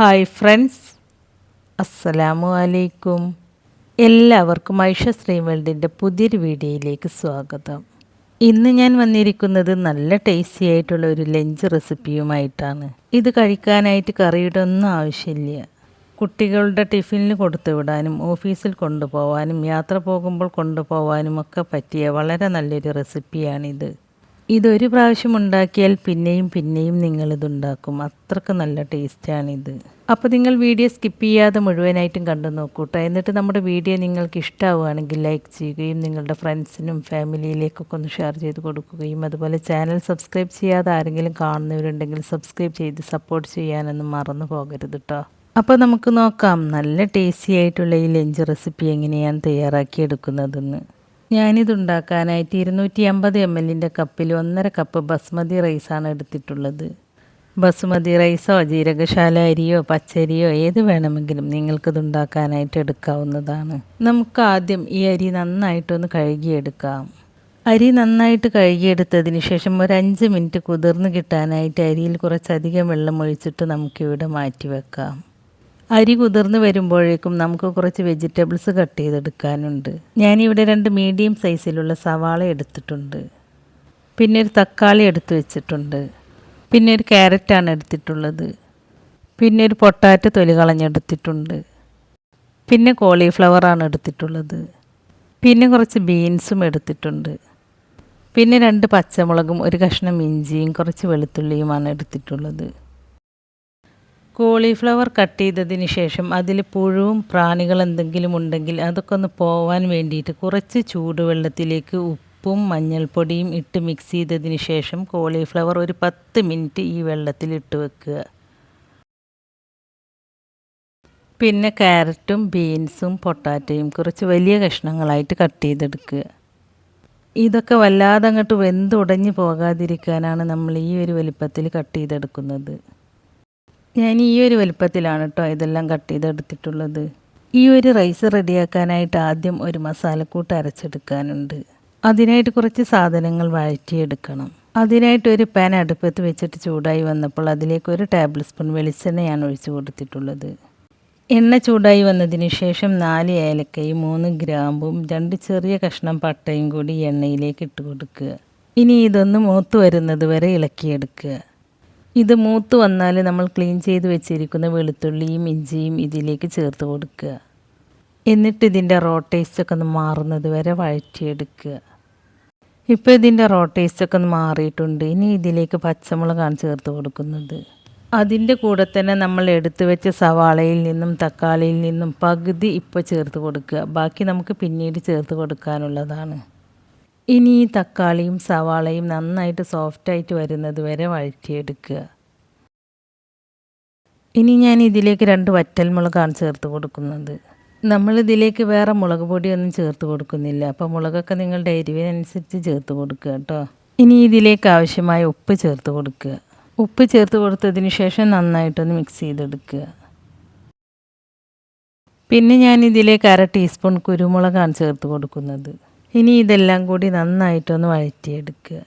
Hi friends. അസ്സലാമു അലൈക്കും. എല്ലാവർക്കും ഐഷ ശ്രീമൽഡിന്റെ പുതിയൊരു വീഡിയോയിലേക്ക് സ്വാഗതം. ഇന്ന് ഞാൻ വന്നിരിക്കുന്നത് നല്ല ടേസ്റ്റി ആയിട്ടുള്ള ഒരു ലഞ്ച് റെസിപ്പിയുമായിട്ടാണ്. ഇത് കഴിക്കാനായിട്ട് കറിയുടെ ഒന്നും ആവശ്യമില്ല. കുട്ടികളുടെ ടിഫിനിൽ കൊടുത്തു വിടാനും ഓഫീസിൽ കൊണ്ടുപോകാനും യാത്ര പോകുമ്പോൾ കൊണ്ടുപോകാനും ഒക്കെ പറ്റിയ വളരെ നല്ലൊരു റെസിപ്പിയാണിത്. ഇതൊരു പ്രാവശ്യം ഉണ്ടാക്കിയാൽ പിന്നെയും പിന്നെയും നിങ്ങളിതുണ്ടാക്കും അത്രയ്ക്ക് നല്ല ടേസ്റ്റാണിത്. അപ്പോൾ നിങ്ങൾ വീഡിയോ സ്കിപ്പ് ചെയ്യാതെ മുഴുവനായിട്ടും കണ്ടു നോക്കൂട്ടോ. എന്നിട്ട് നമ്മുടെ വീഡിയോ നിങ്ങൾക്ക് ഇഷ്ടമാവുകയാണെങ്കിൽ ലൈക്ക് ചെയ്യുകയും നിങ്ങളുടെ ഫ്രണ്ട്സിനും ഫാമിലിയിലേക്കൊക്കെ ഒന്ന് ഷെയർ ചെയ്ത് കൊടുക്കുകയും അതുപോലെ ചാനൽ സബ്സ്ക്രൈബ് ചെയ്യാതെ ആരെങ്കിലും കാണുന്നവരുണ്ടെങ്കിൽ സബ്സ്ക്രൈബ് ചെയ്ത് സപ്പോർട്ട് ചെയ്യാനൊന്നും മറന്നു പോകരുത് കേട്ടോ അപ്പോൾ നമുക്ക് നോക്കാം നല്ല ടേസ്റ്റി ആയിട്ടുള്ള ഈ ലഞ്ച് റെസിപ്പി എങ്ങനെയാണ് തയ്യാറാക്കിയെടുക്കുന്നതെന്ന്. ഞാനിതുണ്ടാക്കാനായിട്ട് ഇരുന്നൂറ്റി അമ്പത് എം എല്ലിന്റെ കപ്പിൽ ഒന്നര കപ്പ് ബസ്മതി റൈസാണ് എടുത്തിട്ടുള്ളത്. ബസുമതി റൈസോ ജീരകശാല അരിയോ പച്ചരിയോ ഏത് വേണമെങ്കിലും നിങ്ങൾക്കിത് ഉണ്ടാക്കാനായിട്ട് എടുക്കാവുന്നതാണ്. നമുക്ക് ആദ്യം ഈ അരി നന്നായിട്ടൊന്ന് കഴുകിയെടുക്കാം. അരി നന്നായിട്ട് കഴുകിയെടുത്തതിന് ശേഷം ഒരു അഞ്ച് മിനിറ്റ് കുതിർന്ന് കിട്ടാനായിട്ട് അരിയിൽ കുറച്ചധികം വെള്ളം ഒഴിച്ചിട്ട് നമുക്കിവിടെ മാറ്റി വെക്കാം അരി കുതിർന്ന് വരുമ്പോഴേക്കും നമുക്ക് കുറച്ച് വെജിറ്റബിൾസ് കട്ട് ചെയ്തെടുക്കാനുണ്ട്. ഞാനിവിടെ രണ്ട് മീഡിയം സൈസിലുള്ള സവാള എടുത്തിട്ടുണ്ട്. പിന്നെ ഒരു തക്കാളി എടുത്തു വെച്ചിട്ടുണ്ട്. പിന്നെ ഒരു ക്യാരറ്റാണ് എടുത്തിട്ടുള്ളത്. പിന്നെ ഒരു പൊട്ടാറ്റ തൊലി കളഞ്ഞെടുത്തിട്ടുണ്ട്. പിന്നെ കോളിഫ്ലവറാണ് എടുത്തിട്ടുള്ളത്. പിന്നെ കുറച്ച് ബീൻസും എടുത്തിട്ടുണ്ട്. പിന്നെ രണ്ട് പച്ചമുളകും ഒരു കഷ്ണം ഇഞ്ചിയും കുറച്ച് വെളുത്തുള്ളിയുമാണ് എടുത്തിട്ടുള്ളത്. കോളിഫ്ലവർ കട്ട് ചെയ്തതിന് ശേഷം അതിൽ പുഴുവും പ്രാണികൾ എന്തെങ്കിലും ഉണ്ടെങ്കിൽ അതൊക്കെ ഒന്ന് പോവാൻ വേണ്ടിയിട്ട് കുറച്ച് ചൂടുവെള്ളത്തിലേക്ക് ഉപ്പും മഞ്ഞൾപ്പൊടിയും ഇട്ട് മിക്സ് ചെയ്തതിന് ശേഷം കോളിഫ്ലവർ ഒരു പത്ത് മിനിറ്റ് ഈ വെള്ളത്തിൽ ഇട്ട് വെക്കുക. പിന്നെ ക്യാരറ്റും ബീൻസും പൊട്ടാറ്റയും കുറച്ച് വലിയ കഷ്ണങ്ങളായിട്ട് കട്ട് ചെയ്തെടുക്കുക. ഇതൊക്കെ വല്ലാതെ അങ്ങോട്ട് വെന്തുടഞ്ഞു പോകാതിരിക്കാനാണ് നമ്മൾ ഈ ഒരു വലിപ്പത്തിൽ കട്ട് ചെയ്തെടുക്കുന്നത്. ഞാൻ ഈ ഒരു വലുപ്പത്തിലാണ് കേട്ടോ ഇതെല്ലാം കട്ട് ചെയ്തെടുത്തിട്ടുള്ളത്. ഈ ഒരു റൈസ് റെഡിയാക്കാനായിട്ട് ആദ്യം ഒരു മസാലക്കൂട്ട് അരച്ചെടുക്കാനുണ്ട്. അതിനായിട്ട് കുറച്ച് സാധനങ്ങൾ വഴറ്റിയെടുക്കണം. അതിനായിട്ട് ഒരു പാൻ അടുപ്പത്ത് വെച്ചിട്ട് ചൂടായി വന്നപ്പോൾ അതിലേക്ക് ഒരു ടേബിൾ സ്പൂൺ വെളിച്ചെണ്ണയാണ് ഒഴിച്ചു കൊടുത്തിട്ടുള്ളത്. എണ്ണ ചൂടായി വന്നതിന് ശേഷം നാല് ഏലക്കയും മൂന്ന് ഗ്രാമ്പും രണ്ട് ചെറിയ കഷ്ണം പട്ടയും കൂടി എണ്ണയിലേക്ക് ഇട്ട് കൊടുക്കുക. ഇനി ഇതൊന്ന് മൂത്ത് വരുന്നത് വരെ ഇളക്കിയെടുക്കുക. ഇത് മൂത്ത് വന്നാൽ നമ്മൾ ക്ലീൻ ചെയ്ത് വെച്ചിരിക്കുന്ന വെളുത്തുള്ളിയും ഇഞ്ചിയും ഇതിലേക്ക് ചേർത്ത് കൊടുക്കുക. എന്നിട്ട് ഇതിന്റെ റോ ടേസ്റ്റൊക്കെ ഒന്ന് മാറുന്നത് വരെ വഴറ്റിയെടുക്കുക. ഇപ്പോൾ ഇതിന്റെ റോ ടേസ്റ്റൊക്കെ ഒന്ന് മാറിയിട്ടുണ്ട്. ഇനി ഇതിലേക്ക് പച്ചമുളകാണ് ചേർത്ത് കൊടുക്കുന്നത്. അതിന്റെ കൂടെ തന്നെ നമ്മൾ എടുത്തു വെച്ച സവാളയിൽ നിന്നും തക്കാളിയിൽ നിന്നും പകുതി ഇപ്പോൾ ചേർത്ത് കൊടുക്കുക. ബാക്കി നമുക്ക് പിന്നീട് ചേർത്ത് കൊടുക്കാനുള്ളതാണ്. ഇനി ഈ തക്കാളിയും സവാളയും നന്നായിട്ട് സോഫ്റ്റായിട്ട് വരുന്നത് വരെ വഴറ്റിയെടുക്കുക. ഇനി ഞാൻ ഇതിലേക്ക് രണ്ട് വറ്റൽമുളകാണ് ചേർത്ത് കൊടുക്കുന്നത്. നമ്മൾ ഇതിലേക്ക് വേറെ മുളക് പൊടിയൊന്നും ചേർത്ത് കൊടുക്കുന്നില്ല. അപ്പോൾ മുളകൊക്കെ നിങ്ങളുടെ എരിവിനനുസരിച്ച് ചേർത്ത് കൊടുക്കുക കേട്ടോ. ഇനി ഇതിലേക്ക് ആവശ്യമായ ഉപ്പ് ചേർത്ത് കൊടുക്കുക. ഉപ്പ് ചേർത്ത് കൊടുത്തതിന് ശേഷം നന്നായിട്ടൊന്ന് മിക്സ് ചെയ്തെടുക്കുക. പിന്നെ ഞാൻ ഇതിലേക്ക് അര ടീസ്പൂൺ കുരുമുളകാണ് ചേർത്ത് കൊടുക്കുന്നത്. ഇനി ഇതെല്ലാം കൂടി നന്നായിട്ടൊന്ന് വഴറ്റിയെടുക്കുക.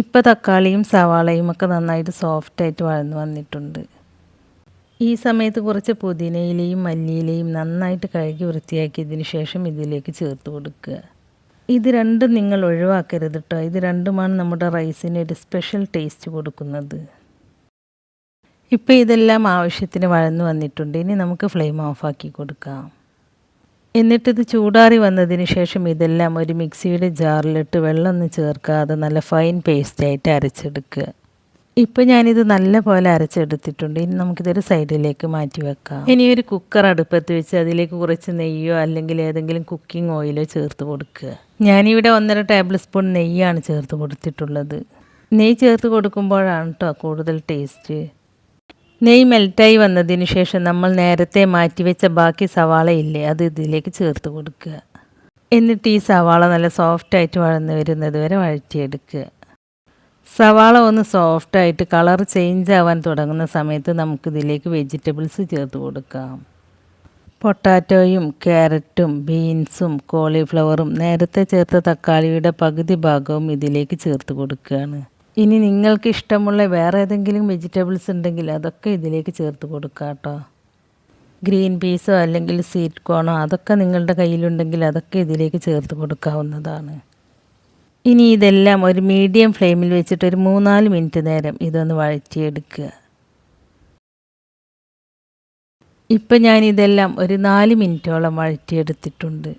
ഇപ്പോൾ തക്കാളിയും സവാളയും ഒക്കെ നന്നായിട്ട് സോഫ്റ്റായിട്ട് വഴന്ന് വന്നിട്ടുണ്ട്. ഈ സമയത്ത് കുറച്ച് പുതിനയിലയും മല്ലിയിലയും നന്നായിട്ട് കഴുകി വൃത്തിയാക്കിയതിന് ശേഷം ഇതിലേക്ക് ചേർത്ത് കൊടുക്കുക. ഇത് രണ്ടും നിങ്ങൾ ഒഴിവാക്കരുത് കേട്ടോ ഇത് രണ്ടുമാണ് നമ്മുടെ റൈസിന് ഒരു സ്പെഷ്യൽ ടേസ്റ്റ് കൊടുക്കുന്നത്. ഇപ്പോൾ ഇതെല്ലാം ആവശ്യത്തിന് വഴന്നു വന്നിട്ടുണ്ട്. ഇനി നമുക്ക് ഫ്ലെയിം ഓഫാക്കി കൊടുക്കാം. എന്നിട്ടിത് ചൂടാറി വന്നതിന് ശേഷം ഇതെല്ലാം ഒരു മിക്സിയുടെ ജാറിലിട്ട് വെള്ളമൊന്നും ചേർക്കാതെ നല്ല ഫൈൻ പേസ്റ്റായിട്ട് അരച്ചെടുക്കുക. ഇപ്പം ഞാനിത് നല്ല പോലെ അരച്ചെടുത്തിട്ടുണ്ട്. ഇനി നമുക്കിതൊരു സൈഡിലേക്ക് മാറ്റി വെക്കാം. ഇനി ഒരു കുക്കർ അടുപ്പത്ത് വെച്ച് അതിലേക്ക് കുറച്ച് നെയ്യോ അല്ലെങ്കിൽ ഏതെങ്കിലും കുക്കിംഗ് ഓയിലോ ചേർത്ത് കൊടുക്കുക. ഞാനിവിടെ ഒന്നര ടേബിൾ സ്പൂൺ നെയ്യാണ് ചേർത്ത് കൊടുത്തിട്ടുള്ളത്. നെയ്യ് ചേർത്ത് കൊടുക്കുമ്പോഴാണ് കേട്ടോ കൂടുതൽ ടേസ്റ്റ് നെയ് മെൽറ്റായി വന്നതിന് ശേഷം നമ്മൾ നേരത്തെ മാറ്റിവെച്ച ബാക്കി സവാള ഇല്ലേ അത് ഇതിലേക്ക് ചേർത്ത് കൊടുക്കുക. എന്നിട്ട് ഈ സവാള നല്ല സോഫ്റ്റായിട്ട് വഴന്ന് വരുന്നത് വരെ വഴറ്റിയെടുക്കുക. സവാള ഒന്ന് സോഫ്റ്റായിട്ട് കളർ ചേഞ്ച് ആവാൻ തുടങ്ങുന്ന സമയത്ത് നമുക്ക് ഇതിലേക്ക് വെജിറ്റബിൾസ് ചേർത്ത് കൊടുക്കാം. പൊട്ടാറ്റോയും ക്യാരറ്റും ബീൻസും കോളിഫ്ലവറും നേരത്തെ ചേർത്ത തക്കാളിയുടെ പകുതി ഭാഗവും ഇതിലേക്ക് ചേർത്ത് കൊടുക്കുകയാണ്. ഇനി നിങ്ങൾക്ക് ഇഷ്ടമുള്ള വേറെ ഏതെങ്കിലും വെജിറ്റബിൾസ് ഉണ്ടെങ്കിൽ അതൊക്കെ ഇതിലേക്ക് ചേർത്ത് കൊടുക്കാം കേട്ടോ ഗ്രീൻ പീസോ അല്ലെങ്കിൽ സീറ്റ് കോണോ അതൊക്കെ നിങ്ങളുടെ കയ്യിലുണ്ടെങ്കിൽ അതൊക്കെ ഇതിലേക്ക് ചേർത്ത് കൊടുക്കാവുന്നതാണ്. ഇനി ഇതെല്ലാം ഒരു മീഡിയം ഫ്ലെയിമിൽ വെച്ചിട്ട് ഒരു മൂന്നാൽ മിനിറ്റ് നേരം ഇതൊന്ന് വഴറ്റിയെടുക്കുക. ഇപ്പം ഞാൻ ഇതെല്ലാം ഒരു നാല് മിനിറ്റോളം വഴറ്റിയെടുത്തിട്ടുണ്ട്.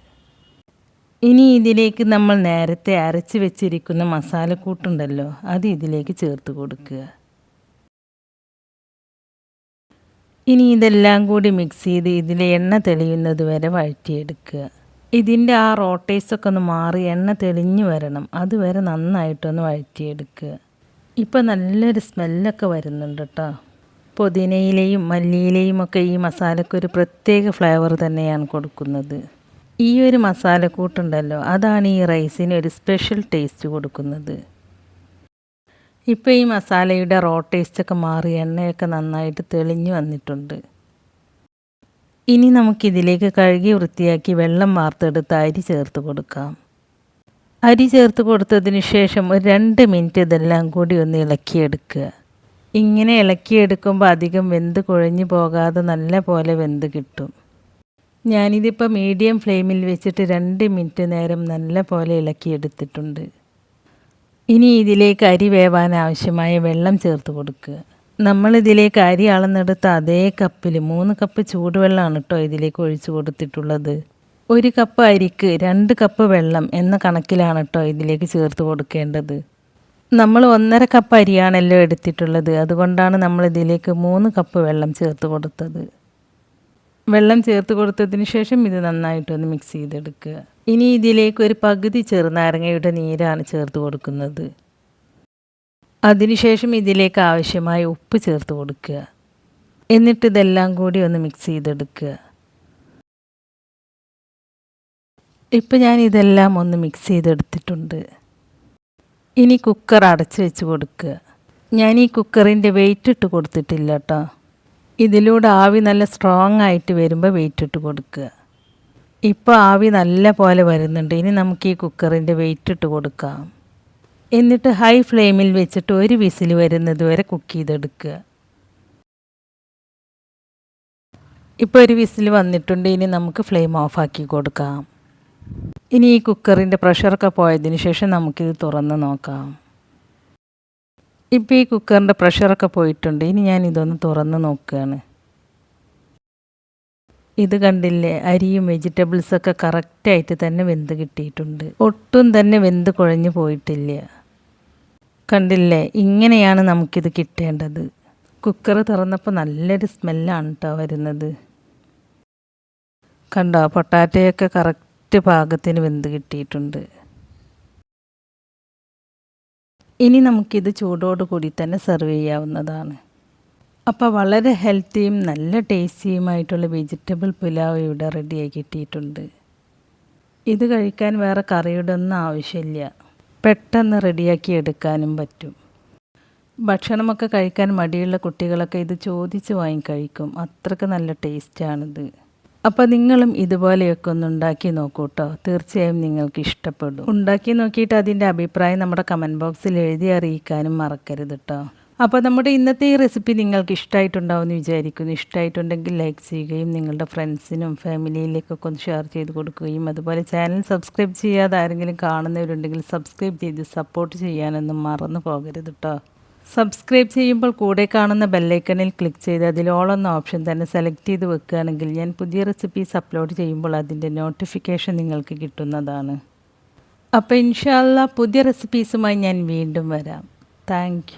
ഇനി ഇതിലേക്ക് നമ്മൾ നേരത്തെ അരച്ച് വെച്ചിരിക്കുന്ന മസാലക്കൂട്ടുണ്ടല്ലോ അത് ഇതിലേക്ക് ചേർത്ത് കൊടുക്കുക. ഇനി ഇതെല്ലാം കൂടി മിക്സ് ചെയ്ത് ഇതിലെ എണ്ണ തെളിയുന്നത് വരെ വഴറ്റിയെടുക്കുക. ഇതിന്റെ ആ റോട്ടേഴ്സൊക്കെ ഒന്ന് മാറി എണ്ണ തെളിഞ്ഞു വരണം അതുവരെ നന്നായിട്ടൊന്ന് വഴറ്റിയെടുക്കുക. ഇപ്പോൾ നല്ലൊരു സ്മെല്ലൊക്കെ വരുന്നുണ്ട് കേട്ടോ. പുതിനയിലെയും മല്ലിയിലെയും ഒക്കെ ഈ മസാലയ്ക്ക് ഒരു പ്രത്യേക ഫ്ലേവർ തന്നെയാണ് കൊടുക്കുന്നത്. ഈ ഒരു മസാലക്കൂട്ടുണ്ടല്ലോ അതാണ് ഈ റൈസിന് ഒരു സ്പെഷ്യൽ ടേസ്റ്റ് കൊടുക്കുന്നത്. ഇപ്പോൾ ഈ മസാലയുടെ റോ ടേസ്റ്റൊക്കെ മാറി എണ്ണയൊക്കെ നന്നായിട്ട് തെളിഞ്ഞു വന്നിട്ടുണ്ട്. ഇനി നമുക്കിതിലേക്ക് കഴുകി വൃത്തിയാക്കി വെള്ളം വാർത്തെടുത്ത് അരി ചേർത്ത് കൊടുക്കാം. അരി ചേർത്ത് കൊടുത്തതിന് ശേഷം ഒരു രണ്ട് മിനിറ്റ് ഇതെല്ലാം കൂടി ഒന്ന് ഇളക്കിയെടുക്കുക. ഇങ്ങനെ ഇളക്കിയെടുക്കുമ്പോൾ അധികം വെന്ത് കുഴഞ്ഞു പോകാതെ നല്ല പോലെ വെന്ത് കിട്ടും. ഞാനിതിപ്പോൾ മീഡിയം ഫ്ലെയിമിൽ വെച്ചിട്ട് രണ്ട് മിനിറ്റ് നേരം നല്ല പോലെ ഇളക്കിയെടുത്തിട്ടുണ്ട്. ഇനി ഇതിലേക്ക് അരി വേവാൻ ആവശ്യമായ വെള്ളം ചേർത്ത് കൊടുക്കുക. നമ്മളിതിലേക്ക് അരി അളന്നെടുത്ത അതേ കപ്പിൽ മൂന്ന് കപ്പ് ചൂടുവെള്ളമാണ് കേട്ടോ ഇതിലേക്ക് ഒഴിച്ചു കൊടുത്തിട്ടുള്ളത്. ഒരു കപ്പ് അരിക്ക് രണ്ട് കപ്പ് വെള്ളം എന്ന കണക്കിലാണ് കേട്ടോ ഇതിലേക്ക് ചേർത്ത് കൊടുക്കേണ്ടത്. നമ്മൾ ഒന്നര കപ്പ് അരിയാണല്ലോ എടുത്തിട്ടുള്ളത്. അതുകൊണ്ടാണ് നമ്മൾ ഇതിലേക്ക് മൂന്ന് കപ്പ് വെള്ളം ചേർത്ത് കൊടുത്തത്. വെള്ളം ചേർത്ത് കൊടുത്തതിന് ശേഷം ഇത് നന്നായിട്ട് ഒന്ന് മിക്സ് ചെയ്തെടുക്കുക. ഇനി ഇതിലേക്ക് ഒരു പകുതി ചെറുനാരങ്ങയുടെ നീരാണ് ചേർത്ത് കൊടുക്കുന്നത്. അതിനുശേഷം ഇതിലേക്ക് ആവശ്യമായ ഉപ്പ് ചേർത്ത് കൊടുക്കുക. എന്നിട്ട് ഇതെല്ലാം കൂടി ഒന്ന് മിക്സ് ചെയ്തെടുക്കുക. ഇപ്പം ഞാൻ ഇതെല്ലാം ഒന്ന് മിക്സ് ചെയ്തെടുത്തിട്ടുണ്ട്. ഇനി കുക്കർ അടച്ച് വെച്ച് കൊടുക്കുക. ഞാൻ ഈ കുക്കറിന്റെ വെയിറ്റ് ഇട്ട് കൊടുത്തിട്ടില്ല കേട്ടോ ഇതിലൂടെ ആവി നല്ല സ്ട്രോങ് ആയിട്ട് വരുമ്പോൾ വെയിറ്റ് ഇട്ട് കൊടുക്കുക. ഇപ്പോൾ ആവി നല്ല പോലെ വരുന്നുണ്ട്. ഇനി നമുക്ക് ഈ കുക്കറിന്റെ വെയിറ്റ് ഇട്ട് കൊടുക്കാം. എന്നിട്ട് ഹൈ ഫ്ലെയിമിൽ വെച്ചിട്ട് ഒരു വിസിൽ വരുന്നത് വരെ കുക്ക് ചെയ്തെടുക്കുക. ഇപ്പോൾ ഒരു വിസിൽ വന്നിട്ടുണ്ട്. ഇനി നമുക്ക് ഫ്ലെയിം ഓഫാക്കി കൊടുക്കാം. ഇനി ഈ കുക്കറിന്റെ പ്രഷറൊക്കെ പോയതിന് ശേഷം നമുക്കിത് തുറന്ന് നോക്കാം. ഇപ്പോൾ ഈ കുക്കറിന്റെ പ്രഷറൊക്കെ പോയിട്ടുണ്ട്. ഇനി ഞാൻ ഇതൊന്ന് തുറന്ന് നോക്കുകയാണ് ഇത് കണ്ടില്ലേ? അരിയും വെജിറ്റബിൾസൊക്കെ കറക്റ്റായിട്ട് തന്നെ വെന്ത് കിട്ടിയിട്ടുണ്ട്. ഒട്ടും തന്നെ വെന്ത് കുഴഞ്ഞു പോയിട്ടില്ല. കണ്ടില്ലേ? ഇങ്ങനെയാണ് നമുക്കിത് കിട്ടേണ്ടത്. കുക്കർ തുറന്നപ്പോൾ നല്ലൊരു സ്മെല്ലാണ് കേട്ടോ വരുന്നത്. കണ്ടോ? പൊട്ടാറ്റയൊക്കെ കറക്റ്റ് പാകത്തിന് വെന്ത് കിട്ടിയിട്ടുണ്ട്. ഇനി നമുക്കിത് ചൂടോട് കൂടി തന്നെ സെർവ് ചെയ്യാവുന്നതാണ്. അപ്പോൾ വളരെ ഹെൽത്തിയും നല്ല ടേസ്റ്റിയുമായിട്ടുള്ള വെജിറ്റബിൾ പുലാവ് ഇവിടെ റെഡിയായി കിട്ടിയിട്ടുണ്ട്. ഇത് കഴിക്കാൻ വേറെ കറിയുടെ ഒന്നും ആവശ്യമില്ല. പെട്ടെന്ന് റെഡിയാക്കി എടുക്കാനും പറ്റും. ഭക്ഷണമൊക്കെ കഴിക്കാൻ മടിയുള്ള കുട്ടികളൊക്കെ ഇത് ചോദിച്ച് വാങ്ങിക്കഴിക്കും. അത്രയ്ക്ക് നല്ല ടേസ്റ്റാണിത് അപ്പോൾ നിങ്ങളും ഇതുപോലെയൊക്കെ ഒന്ന് ഉണ്ടാക്കി നോക്കൂ കേട്ടോ തീർച്ചയായും നിങ്ങൾക്ക് ഇഷ്ടപ്പെടും. ഉണ്ടാക്കി നോക്കിയിട്ട് അതിന്റെ അഭിപ്രായം നമ്മുടെ കമന്റ് ബോക്സിൽ എഴുതി അറിയിക്കാനും മറക്കരുത് കേട്ടോ അപ്പോൾ നമ്മുടെ ഇന്നത്തെ ഈ റെസിപ്പി നിങ്ങൾക്ക് ഇഷ്ടമായിട്ടുണ്ടാവും എന്ന് വിചാരിക്കുന്നു. ഇഷ്ടമായിട്ടുണ്ടെങ്കിൽ ലൈക്ക് ചെയ്യുകയും നിങ്ങളുടെ ഫ്രണ്ട്സിനും ഫാമിലിയിലേക്കൊക്കെ ഒന്ന് ഷെയർ ചെയ്ത് കൊടുക്കുകയും അതുപോലെ ചാനൽ സബ്സ്ക്രൈബ് ചെയ്യാതെ ആരെങ്കിലും കാണുന്നവരുണ്ടെങ്കിൽ സബ്സ്ക്രൈബ് ചെയ്ത് സപ്പോർട്ട് ചെയ്യാനൊന്നും മറന്നു പോകരുത് കേട്ടോ സബ്സ്ക്രൈബ് ചെയ്യുമ്പോൾ കൂടെ കാണുന്ന ബെല്ലൈക്കണിൽ ക്ലിക്ക് ചെയ്ത് അതിൽ ഓൾ എന്ന ഓപ്ഷൻ തന്നെ സെലക്ട് ചെയ്ത് വെക്കുകയാണെങ്കിൽ ഞാൻ പുതിയ റെസിപ്പീസ് അപ്ലോഡ് ചെയ്യുമ്പോൾ അതിന്റെ നോട്ടിഫിക്കേഷൻ നിങ്ങൾക്ക് കിട്ടുന്നതാണ്. അപ്പോൾ ഇൻഷാല്ല പുതിയ റെസിപ്പീസുമായി ഞാൻ വീണ്ടും വരാം. താങ്ക്